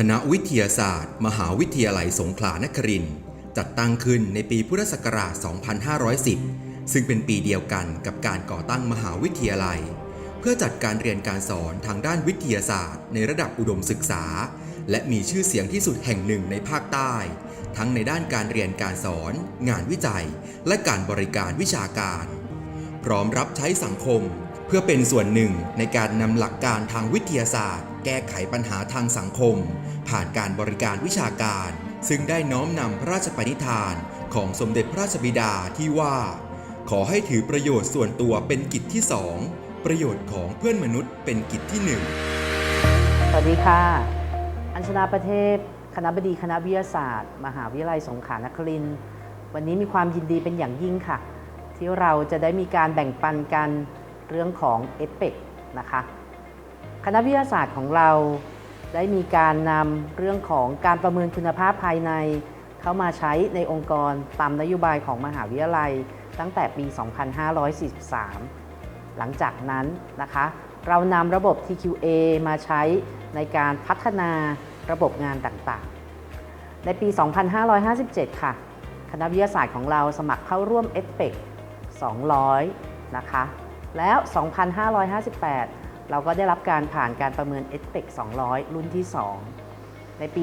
คณะวิทยาศาสตร์ มหาวิทยาลัยสงขลานครินทร์จัดตั้งขึ้นในปีพุทธศักราช 2510 ซึ่งเป็นปีเดียวกันกับการก่อตั้งมหาวิทยาลัย เพื่อจัดการเรียนการสอนทางด้านวิทยาศาสตร์ ในระดับอุดมศึกษา และมีชื่อเสียงที่สุดแห่งหนึ่งในภาคใต้ ทั้งในด้านการเรียนการสอน งานวิจัย และการบริการวิชาการ พร้อมรับใช้สังคม เพื่อเป็นส่วนหนึ่งในการนำหลักการทางวิทยาศาสตร์ แก้ไขปัญหาทางสังคม ผ่านการบริการวิชาการ ซึ่งได้น้อมนำพระราชปณิธานของสมเด็จพระราชบิดาที่ว่า ขอให้ถือประโยชน์ส่วนตัวเป็นกิจที่สองประโยชน์ของเพื่อนมนุษย์เป็นกิจที่หนึ่งสวัสดีค่ะ อัญชนาประเทศ คณะบดีคณะวิทยาศาสตร์ มหาวิทยาลัยสงขลานครินทร์วันนี้มีความยินดีเป็นอย่างยิ่งค่ะ ที่เราจะได้มีการแบ่งปันกันเรื่องของเอฟเ c นะคะ คณะวิทยาศาสตร์ของเรา ได้มีการนำเรื่องของการประเมินคุณภาพภายใน เข้ามาใช้ในองค์กรตามนโยบายของมหาวิทยาลัย ตั้งแต่ปี 2543 หลังจากนั้นนะคะ เรานำระบบ TQA มาใช้ในการพัฒนาระบบงานต่างๆ ในปี 2557 ค่ะ คณะวิทยาศาสตร์ของเราสมัครเข้าร่วม e p e c 200 นะคะ แล้ว 2558 เราก็ได้รับการผ่านการประเมิน e p e c 200 รุ่นที่ 2 ในปี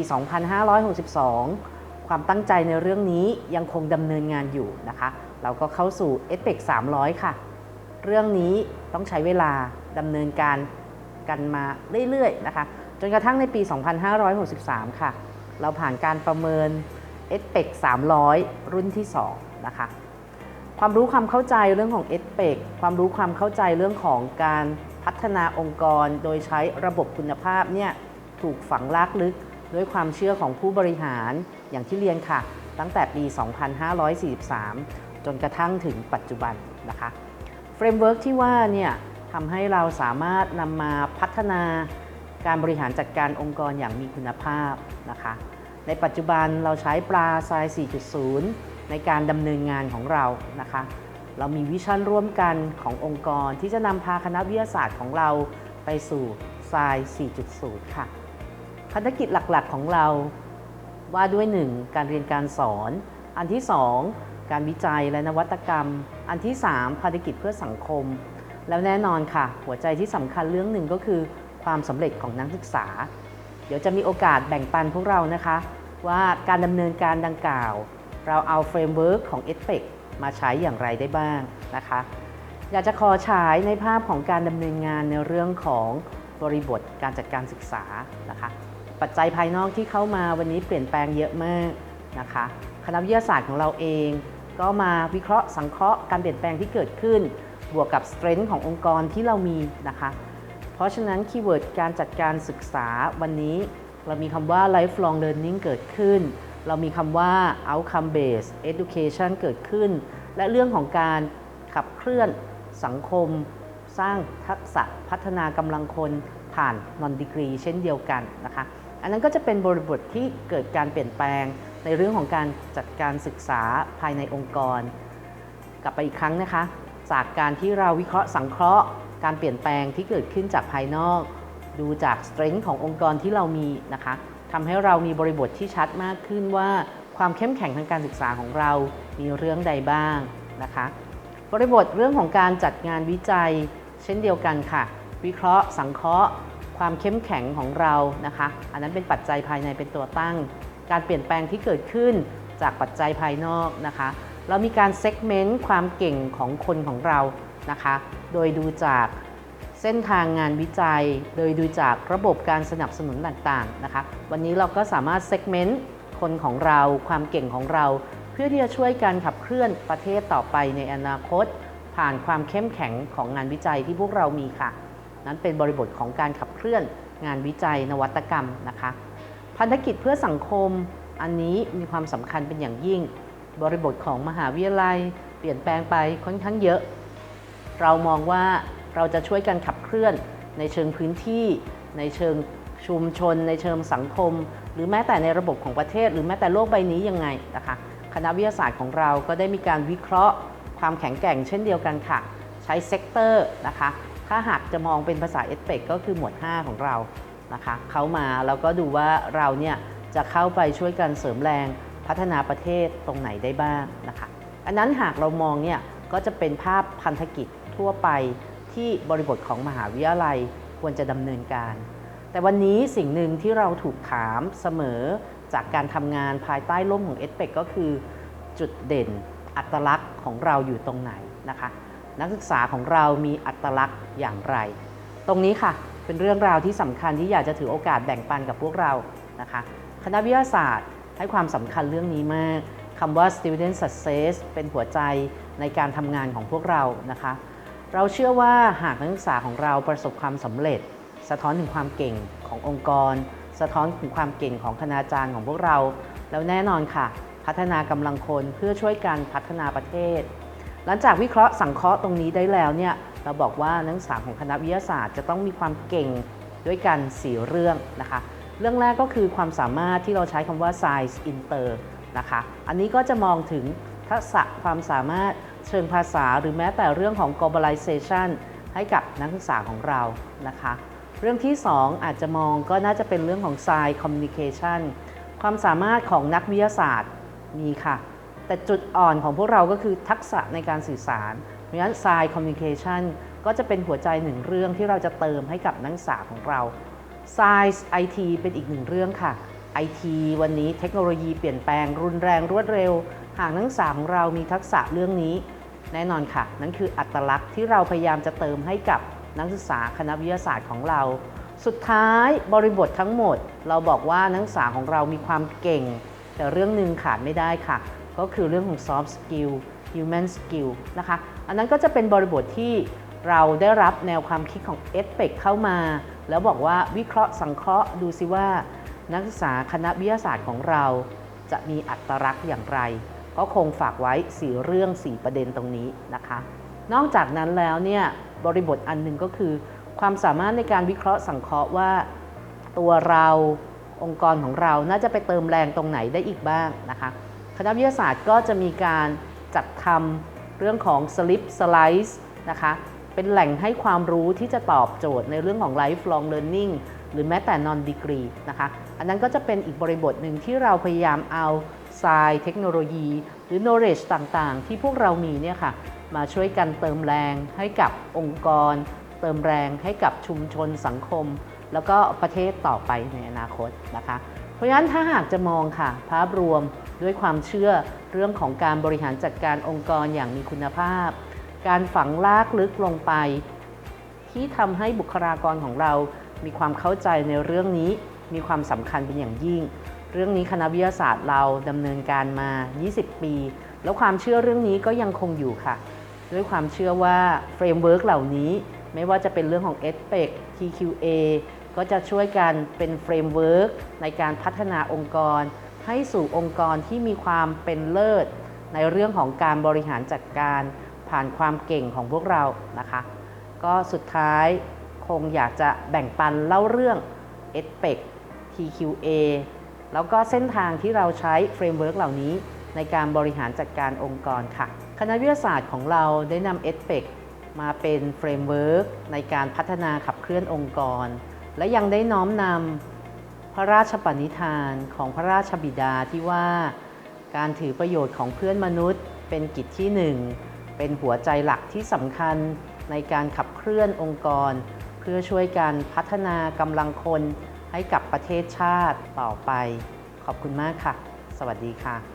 2562 ความตั้งใจในเรื่องนี้ยังคงดำเนินงานอยู่นะคะ เราก็เข้าสู่ e p e c 300 ค่ะ เรื่องนี้ต้องใช้เวลาดำเนินการกันมาเรื่อยๆ นะคะ จนกระทั่งในปี 2563 ค่ะ เราผ่านการประเมิน e s p e c 300 รุ่นที่ 2 นะคะ ความรู้ความเข้าใจเรื่องของ e s p e c ความรู้ความเข้าใจเรื่องของการ พัฒนาองค์กรโดยใช้ระบบคุณภาพเนี่ยถูกฝังลากลึกด้วยความเชื่อของผู้บริหารอย่างที่เรียนค่ะ ตั้งแต่ปี 2543 จนกระทั่งถึงปัจจุบันนะคะเฟรมเวิร์กที่ว่าเนี่ยทำให้เราสามารถนำมาพัฒนาการบริหารจัดการองค์กรอย่างมีคุณภาพนะคะ ในปัจจุบันเราใช้ปลาทราย 4.0 ในการดำเนินงานของเรานะคะ เรามีวิชั่นร่วมกันขององค์กรที่จะนำพาคณะวิทยาศาสตร์ของเราไปสู่ทราย 4.0 ค่ะภารกิจหลักๆของเราว่าด้วย 1. การเรียนการสอน อันที่ 2 การวิจัยและนวัตกรรม อันที่ 3 ภารกิจเพื่อสังคม แล้วแน่นอนค่ะ หัวใจที่สำคัญเรื่องหนึ่งก็คือ ความสำเร็จของนักศึกษา เดี๋ยวจะมีโอกาสแบ่งปันพวกเรานะคะ ว่าการดำเนินการดังกล่าว เราเอาเฟรมเวิร์กของ e f e c มาใช้อย่างไรได้บ้างนะคะ อยากจะขอฉายในภาพของการดำเนินงานในเรื่องของบริบทการจัดการศึกษานะคะ ปัจจัยภายนอกที่เข้ามาวันนี้เปลี่ยนแปลงเยอะมากนะคะ คณะวิทยาศาสตร์ของเราเอง ก็มาวิเคราะห์สังเคราะห์การเปลี่ยนแปลงที่เกิดขึ้น บวกกับ strength ขององค์กรที่เรามีนะคะ เพราะฉะนั้นคีย์เวิร์ดการจัดการศึกษาวันนี้เรามีคำว่า lifelong learning เกิดขึ้น เรามีคำว่า outcome based education เกิดขึ้น และเรื่องของการขับเคลื่อนสังคม สร้างทักษะพัฒนากำลังคนผ่าน non degree เช่นเดียวกันนะคะอันนั้นก็จะเป็นบริบทที่เกิดการเปลี่ยนแปลงในเรื่องของการจัดการศึกษาภายในองค์กร กลับไปอีกครั้งนะคะ จากการที่เราวิเคราะห์สังเคราะห์ การเปลี่ยนแปลงที่เกิดขึ้นจากภายนอก ดูจาก strength ขององค์กรที่เรามีนะคะ ทำให้เรามีบริบทที่ชัดมากขึ้นว่าความเข้มแข็งทางการศึกษาของเรา มีเรื่องใดบ้างนะคะ บริบทเรื่องของการจัดงานวิจัย เช่นเดียวกันค่ะ วิเคราะห์ สังเคราะห์ ความเข้มแข็งของเรานะคะ อันนั้นเป็นปัจจัยภายในเป็นตัวตั้ง การเปลี่ยนแปลงที่เกิดขึ้นจากปัจจัยภายนอกนะคะ เรามีการเซกเมนต์ความเก่งของคนของเรานะคะ โดยดูจาก เส้นทางงานวิจัย โดยดูจากระบบการสนับสนุนต่างๆนะคะ วันนี้เราก็สามารถเซกเมนต์คนของเรา ความเก่งของเรา เพื่อที่จะช่วยการขับเคลื่อนประเทศต่อไปในอนาคต ผ่านความเข้มแข็งของงานวิจัยที่พวกเรามีค่ะ นั้นเป็นบริบทของการขับเคลื่อนงานวิจัยนวัตกรรมนะคะ พันธกิจเพื่อสังคมอันนี้มีความสำคัญเป็นอย่างยิ่ง บริบทของมหาวิทยาลัย เปลี่ยนแปลงไปค่อนข้างเยอะ เรามองว่า เราจะช่วยกันขับเคลื่อนในเชิงพื้นที่ ในเชิงชุมชน ในเชิงสังคม หรือแม้แต่ในระบบของประเทศ หรือแม้แต่โลกใบนี้ยังไงนะคะคณะวิทยาศาสตร์ของเราก็ได้มีการวิเคราะห์ ความแข็งแกร่งเช่นเดียวกันค่ะ ใช้เซกเตอร์นะคะถ้าหากจะมองเป็นภาษาเอสเปกก็คือหมวด 5 ของเรานะคะเข้ามาแล้วก็ดูว่าเราเนี่ยจะเข้าไปช่วยกันเสริมแรงพัฒนาประเทศตรงไหนได้บ้างนะคะอันนั้นหากเรามองเนี่ยก็จะเป็นภาพพันธกิจทั่วไป ที่บริบทของมหาวิทยาลัยควรจะดำเนินการ แต่วันนี้สิ่งหนึ่งที่เราถูกถามเสมอจากการทำงานภายใต้ร่มของ e d p e c ก็คือจุดเด่นอัตลักษณ์ของเราอยู่ตรงไหนนะคะ นักศึกษาของเรามีอัตลักษณ์อย่างไร ตรงนี้ค่ะเป็นเรื่องราวที่สำคัญที่อยากจะถือโอกาสแบ่งปันกับพวกเรานะคะ คณะวิทยาศาสตร์ให้ความสำคัญเรื่องนี้มากคำว่า student success เป็นหัวใจในการทำงานของพวกเรานะคะ เราเชื่อว่าหากนักศึกษาของเราประสบความสำเร็จ สะท้อนถึงความเก่งขององค์กร สะท้อนถึงความเก่งของคณาจารย์ของพวกเรา แล้วแน่นอนค่ะ พัฒนากำลังคนเพื่อช่วยกันพัฒนาประเทศ หลังจากวิเคราะห์สังเคราะห์ตรงนี้ได้แล้วเนี่ยเราบอกว่านักศึกษาของคณะวิทยาศาสตร์ จะต้องมีความเก่งด้วยกัน4เรื่องนะคะ เรื่องแรกก็คือความสามารถที่เราใช้คำว่า science inter นะคะ อันนี้ก็จะมองถึงทักษะความสามารถ เชิงภาษาหรือแม้แต่เรื่องของ globalization ให้กับนักศึกษาของเรานะคะ เรื่องที่ 2 อาจจะมองก็น่าจะเป็นเรื่องของ science communication ความสามารถของนักวิทยาศาสตร์มีค่ะ แต่จุดอ่อนของพวกเราก็คือทักษะในการสื่อสาร เพราะฉะนั้น science communication ก็จะเป็นหัวใจหนึ่งเรื่องที่เราจะเติมให้กับนักศึกษาของเรา Science IT เป็นอีกหนึ่งเรื่องค่ะ IT วันนี้เทคโนโลยีเปลี่ยนแปลงรุนแรงรวดเร็ว หากนักศึกษาของเรามีทักษะเรื่องนี้ แน่นอนค่ะ นั่นคืออัตลักษณ์ที่เราพยายามจะเติมให้กับนักศึกษาคณะวิทยาศาสตร์ของเรา สุดท้ายบริบททั้งหมด เราบอกว่านักศึกษาของเรามีความเก่ง แต่เรื่องหนึ่งขาดไม่ได้ค่ะ ก็คือเรื่องของ soft skill human skill นะคะ อันนั้นก็จะเป็นบริบทที่เราได้รับแนวความคิดของ e d p e c เข้ามา แล้วบอกว่าวิเคราะห์สังเคราะห์ดูซิว่า นักศึกษาคณะวิทยาศาสตร์ของเราจะมีอัตลักษณ์อย่างไร ก็คงฝากไว้4เรื่อง4ประเด็นตรงนี้นะคะ นอกจากนั้นแล้วเนี่ยบริบทอันหนึ่งก็คือ ความสามารถในการวิเคราะห์สังเคราะห์ว่า ตัวเราองค์กรของเราน่าจะไปเติมแรงตรงไหนได้อีกบ้างนะคะคณะวิทยาศาสตร์ก็จะมีการจัดทำเรื่องของ slip slice นะคะเป็นแหล่งให้ความรู้ที่จะตอบโจทย์ในเรื่องของ lifelong learning หรือแม้แต่ non degree นะคะ อันนั้นก็จะเป็นอีกบริบทหนึ่งที่เราพยายามเอา s i เทคโนโลยี หรือ knowledge ต่างๆ ที่พวกเรามีเนี่ยค่ะมาช่วยกันเติมแรงให้กับองค์กร เติมแรงให้กับชุมชนสังคม แล้วก็ประเทศต่อไปในอนาคตนะคะ เพราะฉะนั้นถ้าหากจะมองค่ะ ภาพรวมด้วยความเชื่อเรื่องของการบริหารจัดการองค์กรอย่างมีคุณภาพ การฝังลากลึกลงไป ที่ทำให้บุคลากรของเรามีความเข้าใจในเรื่องนี้มีความสำคัญเป็นอย่างยิ่ง เรื่องนี้คณะวิทยาศาสตร์เราดำเนินการมา 20 ปี แล้วความเชื่อเรื่องนี้ก็ยังคงอยู่ค่ะ ด้วยความเชื่อว่าเฟรมเวิร์กเหล่านี้ ไม่ว่าจะเป็นเรื่องของ e d p e c TQA ก็จะช่วยกันเป็นเฟรมเวิร์กในการพัฒนาองค์กร ให้สู่องค์กรที่มีความเป็นเลิศ ในเรื่องของการบริหารจัดการ ผ่านความเก่งของพวกเรานะคะ ก็สุดท้ายคงอยากจะแบ่งปันเล่าเรื่อง e d p e c TQA แล้วก็เส้นทางที่เราใช้เฟรมเวิร์กเหล่านี้ในการบริหารจัดการองค์กรค่ะ คณะวิทยาศาสตร์ของเราได้นำ e d p e c มาเป็นเฟรมเวิร์กในการพัฒนาขับเคลื่อนองค์กร และยังได้น้อมนำพระราชปณิธานของพระราชบิดาที่ว่า การถือประโยชน์ของเพื่อนมนุษย์ เป็นกิจที่หนึ่งเป็นหัวใจหลักที่สำคัญในการขับเคลื่อนองค์กร เพื่อช่วยกันพัฒนากำลังคน ให้กับประเทศชาติต่อไป ขอบคุณมากค่ะ สวัสดีค่ะ